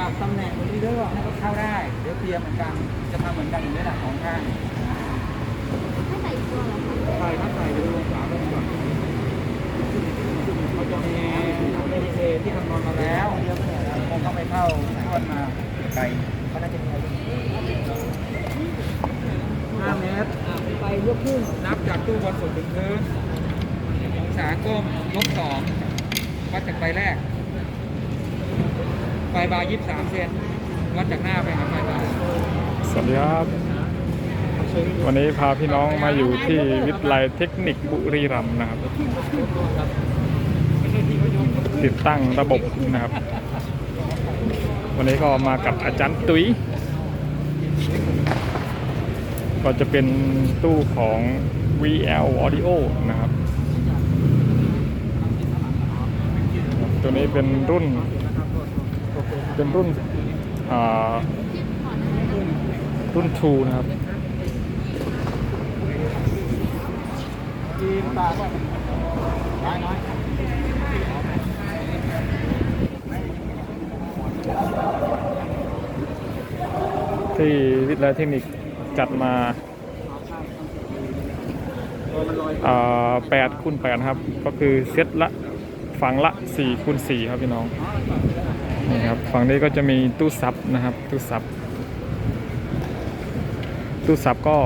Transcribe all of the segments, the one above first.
จากตำแหน่งลีดเดอร์ให้เขาเข้าได้ เดี๋ยวเคลียร์เหมือนกันจะทำเหมือนกันอยู่ในหลักของข้างถ้าใส่ตัวเหรอคะใช่ถ้าใส่ไปดูองศาลงก่อนเขาจะมีเอเที่คำนวณมาแล้วคงต้องไปเข้าทวนมาไกลเขาน่าจะมีอะไรห้าเมตรไปยกขึ้นนับจากตู้บนสุดถึงพื้นองศาก้มยกสองวัดจากไฟแรก ไฟบาร์ยี่สิบสามเซนวัดจากหน้าไปหาไฟบาร์สวัสดีครับ วันนี้พาพี่น้องมาอยู่ที่วิทยาลัยเทคนิคบุรีรัมย์นะครับ ติดตั้งระบบนะครับ วันนี้ก็มากับอาจารย์ตุ้ยก็จะเป็นตู้ของ VL Audio นะครับ ตัวนี้เป็นรุ่น เป็นรุ่นรุ่น2นะครับที่วิทยาเทคนิคจัดมาแปดคูณแปดครับ ก็คือเซตละ ฝังละ4คูณ4ครับพี่น้อง นี่ครับฝั่งนี้ก็จะมีตู้ซับนะครับ ตู้ซับตู้ซับก็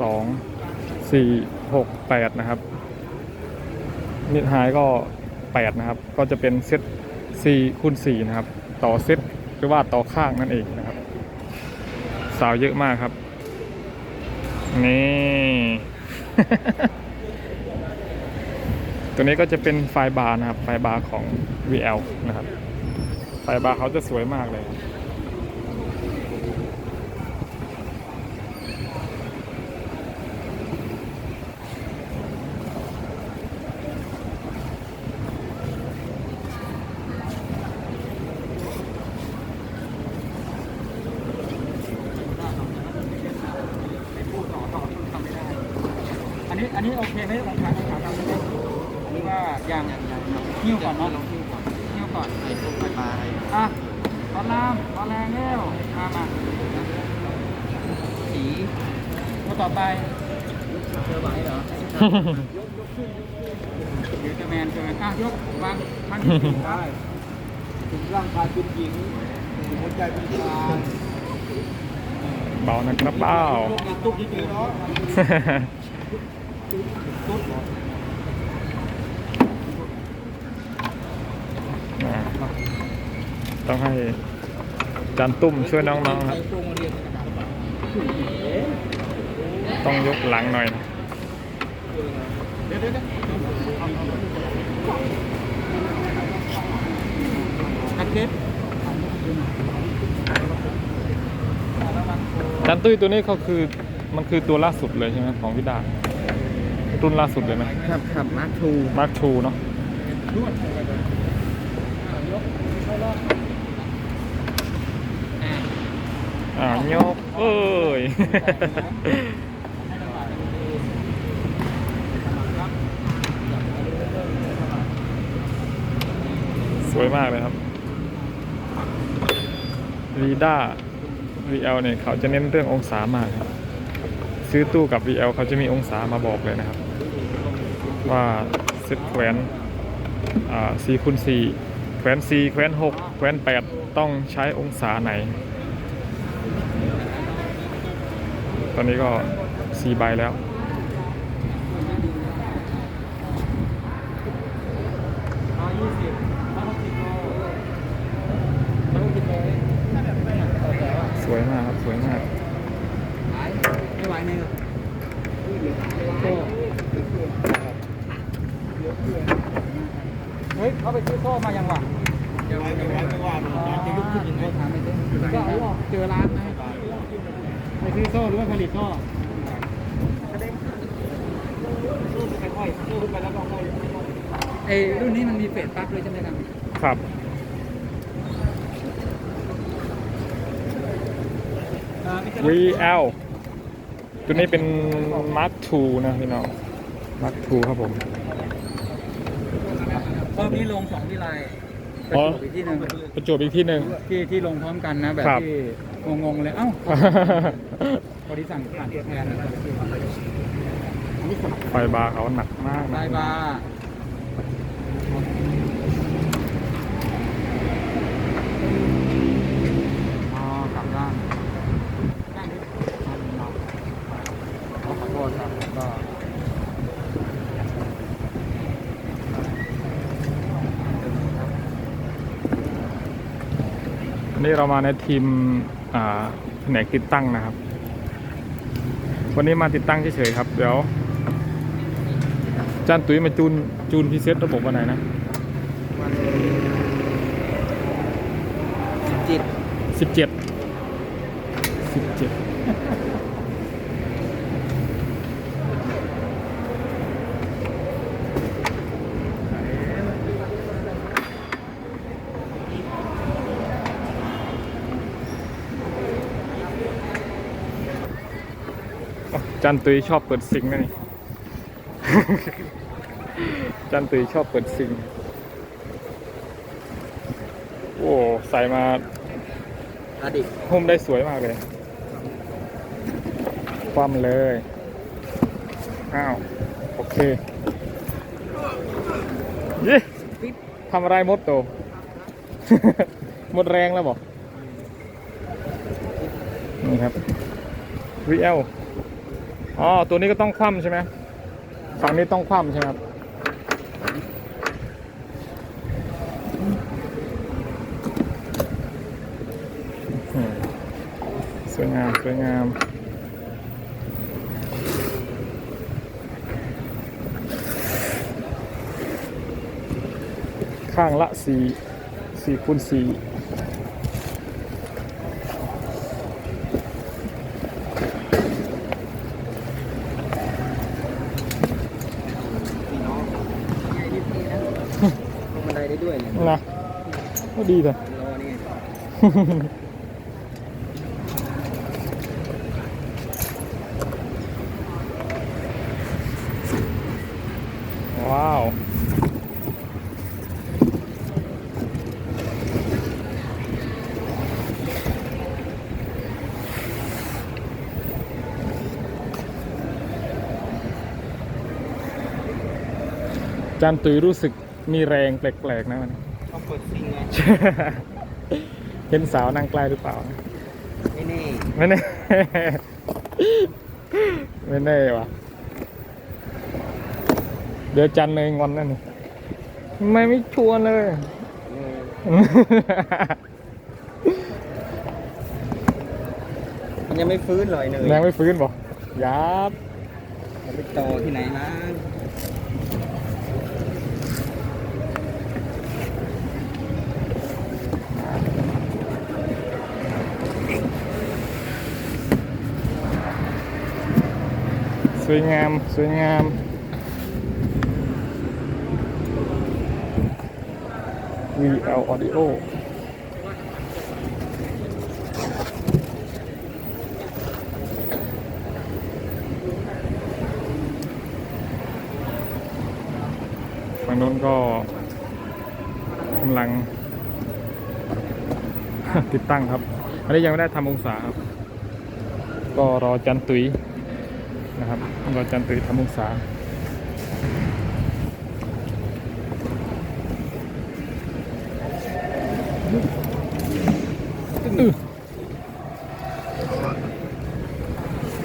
2 4 6 8นะครับมิดไฮก็8นะครับ ก็จะเป็นเซต4คูณ4นะครับ ต่อเซตหรือว่าต่อข้างนั่นเองนะครับ สาวเยอะมากครับ นี่ ตัวนี้ก็จะเป็นไฟบาร์นะครับ ไฟบาร์ของ VL นะครับ ไฟบาร์เขาจะสวยมากเลย อันนี้อันนี้โอเคไหมองศางศาทำไม่ได้อันนี้ว่ายังหิ้วก่อนเนาะหิ้วก่อนหิ้วก่อนไอ้พวกไฟฟ้าอะตอนล่างตอนแรงเร็วมามาสี ตัวต่อไปเจอไหวเหรอเดี๋ยวจะแมนเกินอะยกวางพันได้ถึงร่างกายเป็นหญิงถึงหัวใจเป็นชายเบานะครับเบายกอีกตุ๊กนิดเดียวเนาะตุ๊กอ่าต้องให้อาจานตุ้มช่วยน้องๆครับโรงเรียน ต้องยกหลังหน่อยนะเดี๋ยวเดี๋ยวคัดเก็บอาจานตุ้ยตัวนี้เขาคือมันคือตัวล่าสุดเลยใช่ไหมของพี่ดารุ่นล่าสุดเลยไหมครับครับมาร์คทูมาร์คทูเนาะนวดยกเข้ารอบอ่าอ่ายกเอ้ย วยมากเลยครับวีด้า VL เนี่ยเขาจะเน้นเรื่ององศามากครับ ซื้อตู้กับ VL เขาจะมีองศามาบอกเลยนะครับ ว่าเซตแขวนอ่า4คูณ4แขวน4แขวน6แขวน8ต้องใช้องศาไหน ตอนนี้ก็4ใบแล้ว ร้อยยี่สิบร้อยหกสิบโลร้อยหกสิบโลน่าจะไม่หนักต่อแต่ว่า สวยมากครับ สวยมาก หายไม่ไหวเนี่ยโซ่เฮ้ยเขาไปซื้อโซ่มายังวะยังไม่ได้ว่าจะยุบขึ้นยังไงถามไม่ได้ก็เอาออกเจอร้านนะไปซื้อโซ่หรือว่าผลิตโซ่ ไอ้รุ่นนี้มันมีเฟสปลั๊กเลยใช่ไหมครับ ครับ VL ตัวนี้เป็น Mark II นะพี่น้อง Mark II ครับผม รอบนี้ลงสองวิไลประจวบอีกที่หนึ่งประจวบอีกที่หนึ่ง ที่ที่ลงพร้อมกันนะ แบบครับ ที่งงๆเลย เอ้า พอดีสั่งผ่านตัวแทนนะครับ ไฟบาร์เขาหนักมากไดนะบาร์อ๋อกลับด้านด้านนี้เราขอโทษครับก็อันนี้เรามาในทีมอ่าแผนกติดตั้งนะครับ วันนี้มาติดตั้งเฉยๆครับ เดี๋ยว จานตุ้ยมาจูนจูนพิเศษระบบวันไหนนะจิตสิบเจ็ดสิบเจ็ดจันตุยชอบเปิดซิงค์นะนี่ จันตุยชอบเปิดซิงค์โอ้ ใส่มาอดีตหุ้มได้สวยมากเลย ความเลย อ้าว โอเคเย้ทำอะไรมดโตหมดแรงแล้วบอกนี่ครับ VL อ๋อ ตัวนี้ก็ต้องคว่ำใช่ไหม ฝั่งนี้ต้องคว่ำใช่ไหมครับสวยงาม สวยงามข้างละสี่สี่คูณสี่ พี่น้องง่ายนิดนี้นะลงบันไดได้ด้วยเนี่ย นะ ก็ดีแต่รอนี่ว้าวจานตุยรู้สึกมีแรงแปลกๆนะมันต้ เปิดซิงไงเห็นสาวนั่งใกล้หรือเปล่า ไม่แน่ไม่แน่ ไม่แน่วะเดี๋ยวจันเลยงอนนั่นนี่ทำไม่ไม่ชวนเลย มันยังไม่ฟื้นเลยเนยแรงไม่ฟื้นบอกยับจะไปต่อที่ไหนนะ วยงาม สวยงาม VL Audio ฝั่งโน้นก็กำลัง ติดตั้งครับ อันนี้ยังไม่ได้ทำองศาครับ ก็รอจันตุย นะครับรอจันตุยทำองศาอื้อ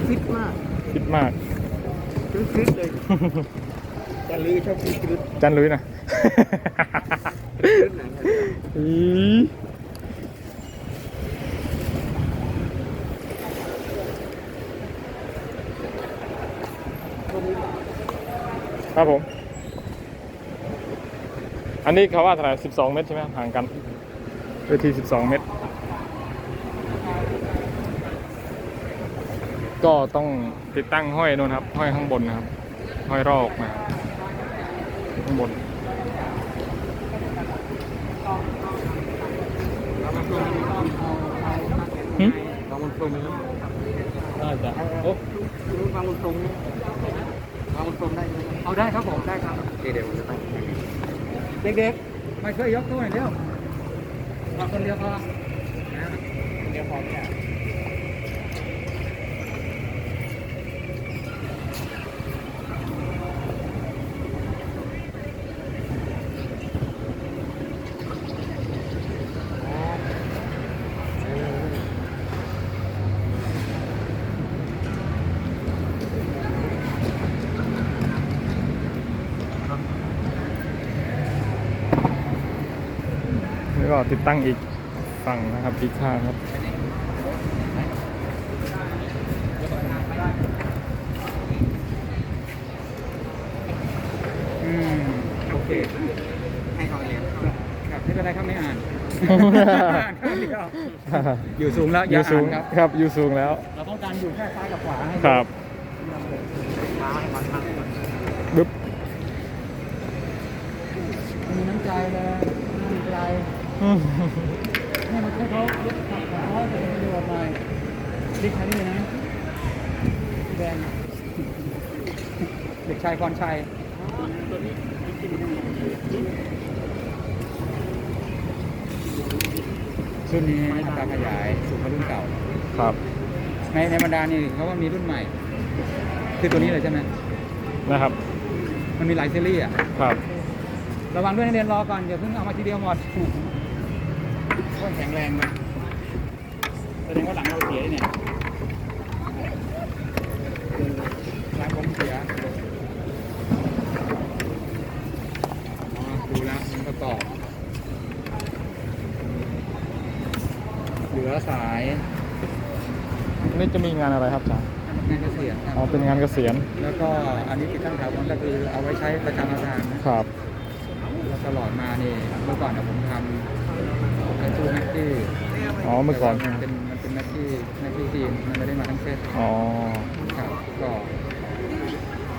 ฟิตมากคิดมากฟิตฟิตเลยจะลือชอบฟิตฟิตจันลุยนะฟิตไหน ครับอีครับผม อันนี้เขาว่าเท่าไหร่12เมตรใช่ไหมห่างกันเวที12เมตร ก็ต้องติดตั้งห้อยนู่นครับ ห้อยข้างบนนะครับ ห้อยรอกนะครับข้างบนหึฟังมันตรงนะน่าจะโอ้ฟังมันตรง เอางบรมได้เอาได้ครับผมได้ครับ เดี๋ยวจะไปเล็กๆไม่เคยยกตู้หน่อยเร็วมาคนเดียวพอเดียวพอไม่ไติดตั้งอีกฝั่งนะครับอีกข้างครับอืมโอเคให้เขาเรียนครับไม่เป็นไรครับไม่อ่านอยู่สูงแล้วออย่ายู่สูอ่างนครับครับอยู่สูงแล้ว เราต้องการอยู่แค่ซ้ายกับขวาให้ครับเท้าให้มันตั้งก่อนบึ๊บ มีน้ำใจเลยมีใจ อืม ให้มันให้เขายึดทำของเขาจะเป็นประโยชน์หน่อยดิกใครนี่นะพี่แดงเด็กชายพรชัยรุ่นนี้อัตราขยายสูงกว่ารุ่นเก่า ครับ ในในบรรดานี่เขาว่ามีรุ่นใหม่ คือตัวนี้เลยใช่ไหมนะครับ มันมีหลายซีรีส์อะ ครับ ระวังด้วยนักเรียนรอก่อนอย่าเพิ่งเอามาทีเดียวหมด โอ้ยแข็งแรงนะแสดงว่าหลังเราเสียเนี่ยหลังผมเสียอ๋อดูแล้วมันประกอบเหลือสายนี่จะมีงานอะไรครับอาจารย์งานเกษียณครับอ๋อเป็นงานเกษียณ แล้วก็อันนี้ติดตั้งถาวรก็คือเอาไว้ใช้ประจำอาคารนะครับแล้วตลอดมานี่เมื่อก่อนเนี่ยผมทำ เป็นตู้แม็กกี้อ๋อเมื่อก่อนแต่ว่ามันเป็นมันเป็นแม็กกี้แม็กกี้ทีมมันไม่ได้มาทั้งเซตอ๋อ ครับก็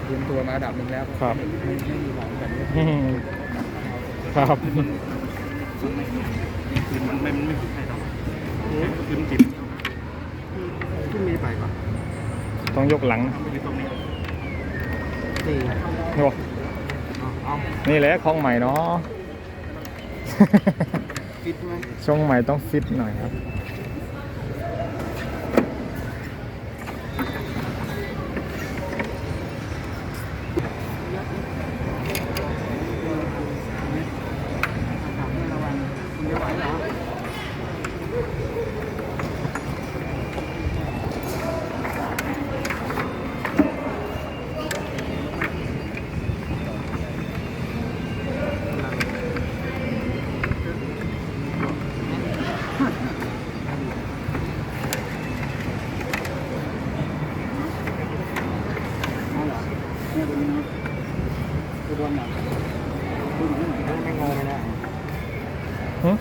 เตรียมตัวมาระดับหนึ่งแล้วครับ ไม่ไม่มีหวังแบบนี้อืมครับคือมันไม่ไม่ใช่หรอกคือมันจิบขึ้นมีไปก่อนต้องยกหลังทำไปที่ตรงนี้สี่โอ้เอานี่แหละของใหม่เนาะ ฟิตไหมช่วงใหม่ต้องฟิตหน่อยครับ ขับให้ระวังคุณไม่ไหวเหรอเอาเหรอเนี่ยตัวนี้เนาะตัวบอลเหรอตัวไหนไหนก็ไม่งอไม่ได้ หึ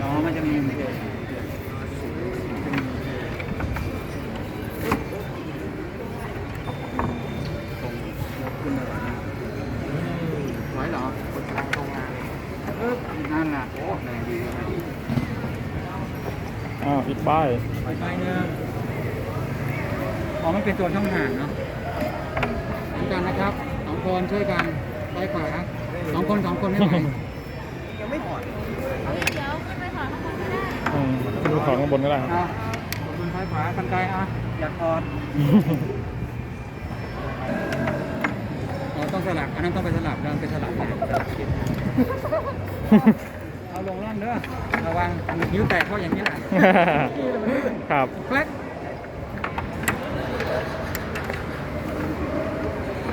อ๋อมันจะมีมันจะขึ้นมาแบบนี้ไหวเหรอ คนกำลังตรงงาน ปึ๊บนั่นแหละโอ้แรงดีนะอ้าวอีกป้ายไปไปเนื้ออ๋อมันเป็นตัวช่องห่างเนาะเหมือนกันนะครับสองคนช่วยกันซ้ายขวาสองคนสองคนไม่ไหวยังไม่ผ่อนเดี๋ยวขึ้นไปถอดข้างบนก็ได้อืมดูของข้างบนก็ได้ครับเอาขอบคุณซ้ายขวากันไกลอะอยากถอดอ๋อต้อง สลับอันนั้นต้องไปสลับแล้วไปสลับไปสลับคิดเอาลงล่างเด้อระวังนิ้วแตกเพราะอย่างนี้แหละครับแกลก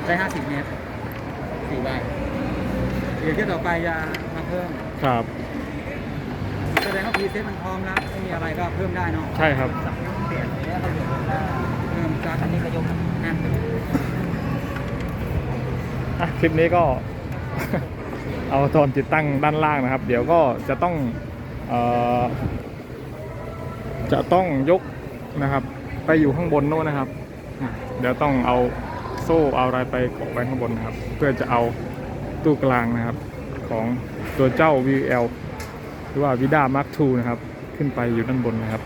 ได้ห้าสิบเมตรสี่ใบเดี๋ยวที่ต่อไปจะมาเพิ่มครับแสดงว่าพรีเซ็ตมันพร้อมแล้วไม่มีอะไรก็เพิ่มได้เนาะใช่ครับเปลี่ยนแล้วก็เพิ่มการอันนี้ก็ยกนั่นไปเลย อะคลิปนี้ก็ เอาตอนติดตั้งด้านล่างนะครับ เดี๋ยวก็จะต้องอจะต้องยกนะครับ ไปอยู่ข้างบนโน้นนะครับ เดี๋ยวต้องเอาโซ่เอาอะไรไปเกาะไว้ข้างบนนะครับ เพื่อจะเอาตู้กลางนะครับของตัวเจ้า VL หรือว่า Vida Mark II นะครับ ขึ้นไปอยู่ด้านบนนะครับ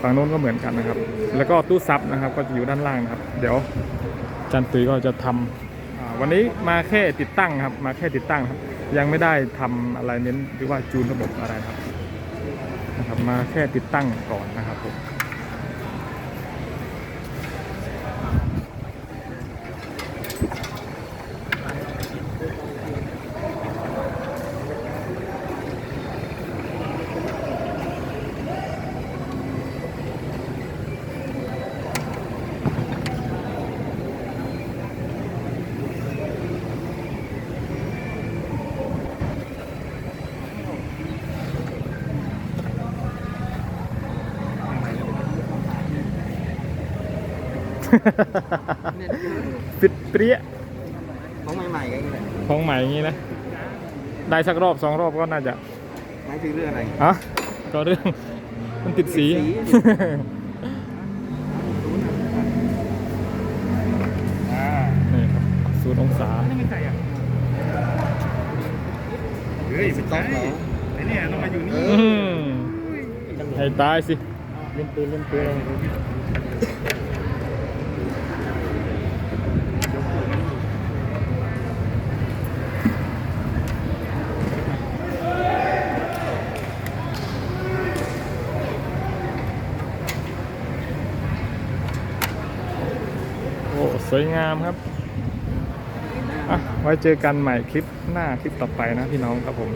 ฝั่งโน้นก็เหมือนกันนะครับ แล้วก็ตู้ซับนะครับ ก็จะอยู่ด้านล่างนะครับ เดี๋ยวจันตุยก็จะทำอ่า วันนี้มาแค่ติดตั้งครับ มาแค่ติดตั้งครับ ยังไม่ได้ทำอะไรเน้นหรือว่าจูนระบบอะไรครับนะครับ มาแค่ติดตั้งก่อนนะครับผม ฟิตเปรี้ยของใหม่ๆกันนี่แหละของใหม่อย่างนี้นะ ได้สักรอบสองรอบก็น่าจะหมายถึงเรื่องอะไรอะก็เรื่องมันติดสีติดสีอ่านี่ครับศูนย์องศานี่ไม่ใช่อะเฮ้ยสต๊อกเหรอไอเนี่ยต้องมาอยู่นี่อืมให้ตายสิ เล่นปืนเล่นปืน วยงามครับอะไว้เจอกันใหม่คลิปหน้าคลิปต่อไปนะพี่น้องครับผม